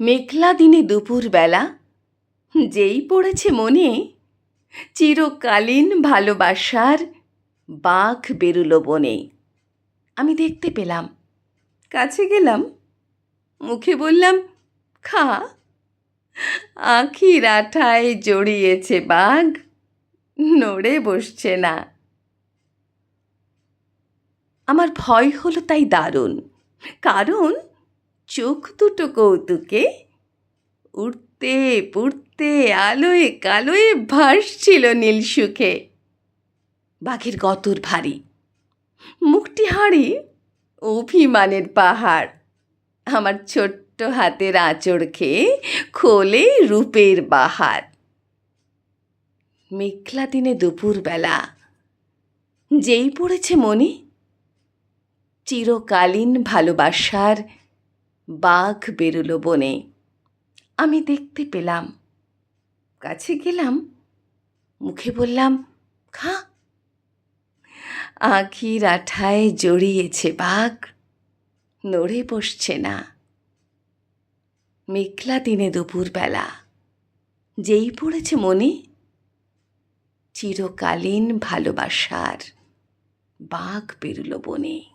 মেঘলা দিনে দুপুরবেলা। যেই পড়েছে মনে, চিরকালীন ভালোবাসার বাঘ বেরুলো বনে। আমি দেখতে পেলাম, কাছে গেলাম, মুখে বললাম, খা, আখির আঠায় জড়িয়েছে বাঘ, নড়ে বসছে না। আমার ভয় হলো তাই দারুণ। কারণ চোখ দুটো কৌতুকে? উঠতে পুড়তে আলোয় কালোয় ভাসছিল নীল সুখে। বাঘের গতর ভারী, মুখটি হাড়ি অভিমানের পাহাড়। আমার ছোট্ট হাতের আঁচড় খেয়ে খোলে রূপের বাহার। মেঘলা দিনে দুপুরবেলা, যেই পড়েছে মনে? চিরকালীন ভালোবাসার বাঘ বেরুলো বনে। আমি দেখতে পেলাম। কাছে গেলাম। মুখে বললাম, খা, আখির আঠায় জড়িয়েছে বাঘ, নড়ে বসছে না। মেঘলা দিনে দুপুরবেলা। যেই পড়েছে মনে? চিরকালীন ভালোবাসার বাঘ বেরুলো বনে।